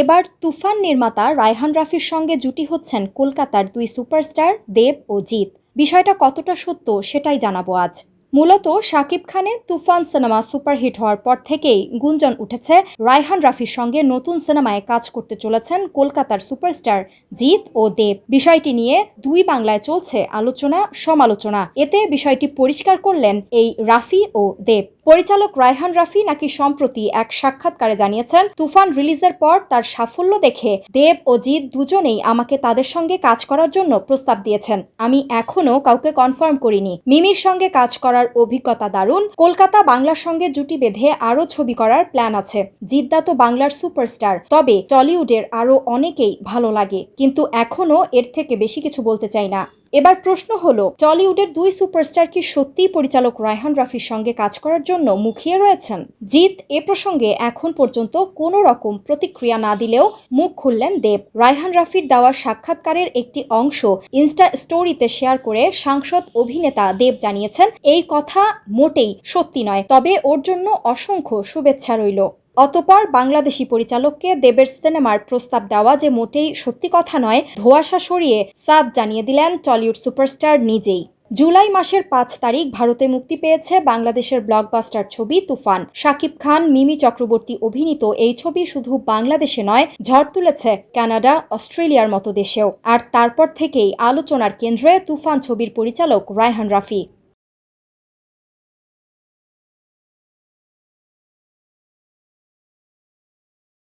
এবার তুফান নির্মাতা রায়হান রাফির সঙ্গে জুটি হচ্ছেন কলকাতার দুই সুপারস্টার দেব ও জিৎ। বিষয়টা কতটা সত্য সেটাই জানাব আজ। মূলত শাকিব খানের তুফান সিনেমা সুপারহিট হওয়ার পর থেকেই গুঞ্জন উঠেছে রায়হান রাফির সঙ্গে নতুন সিনেমায় কাজ করতে চলেছেন কলকাতার সুপারস্টার জিৎ ও দেব। বিষয়টি নিয়ে দুই বাংলায় চলছে আলোচনা সমালোচনা এতে বিষয়টি পরিষ্কার করলেন এই রাফি ও দেব। পরিচালক রায়হান রাফি নাকি সম্প্রতি এক সাক্ষাৎকারে জানিয়েছেন, তুফান রিলিজের পর তার সাফল্য দেখে দেব ও জিৎ দুজনেই আমাকে তাদের সঙ্গে কাজ করার জন্য প্রস্তাব দিয়েছেন। আমি এখনও কাউকে কনফার্ম করিনি। মিমির সঙ্গে কাজ করার অভিজ্ঞতা দারুণ। কলকাতা বাংলার সঙ্গে জুটি বেঁধে আরও ছবি করার প্ল্যান আছে। জিদ্দা তো বাংলার সুপারস্টার। তবে টলিউডের আরও অনেকেই ভালো লাগে। কিন্তু এখনও এর থেকে বেশি কিছু বলতে চাই না। এবার প্রশ্ন হলো, টলিউডের দুই সুপারস্টার কি সত্যিই পরিচালক রায়হান রাফির সঙ্গে কাজ করার জন্য মুখিয়ে রয়েছেন? জিৎ, এ প্রসঙ্গে এখন পর্যন্ত কোনো রকম প্রতিক্রিয়া না দিলেও মুখ খুললেন দেব। রায়হান রাফির দেওয়া সাক্ষাৎকারের একটি অংশ ইনস্টা স্টোরিতে শেয়ার করে সাংসদ অভিনেতা দেব জানিয়েছেন, এই কথা মোটেই সত্যি নয়। তবে ওর জন্য অসংখ্য শুভেচ্ছা রইল। অতপর বাংলাদেশি পরিচালককে দেবের সিনেমার প্রস্তাব দেওয়া যে মোটেই সত্যি কথা নয়, ধোয়াশা সরিয়ে সাব জানিয়ে দিলেন টলিউড সুপারস্টার নিজেই। জুলাই মাসের পাঁচ তারিখ ভারতে মুক্তি পেয়েছে বাংলাদেশের ব্লকবাস্টার ছবি তুফান। শাকিব খান, মিমি চক্রবর্তী অভিনীত এই ছবি শুধু বাংলাদেশে নয়, ঝড় তুলেছে কানাডা, অস্ট্রেলিয়ার মতো দেশেও। আর তারপর থেকেই আলোচনার কেন্দ্রে তুফান ছবির পরিচালক রায়হান রাফি।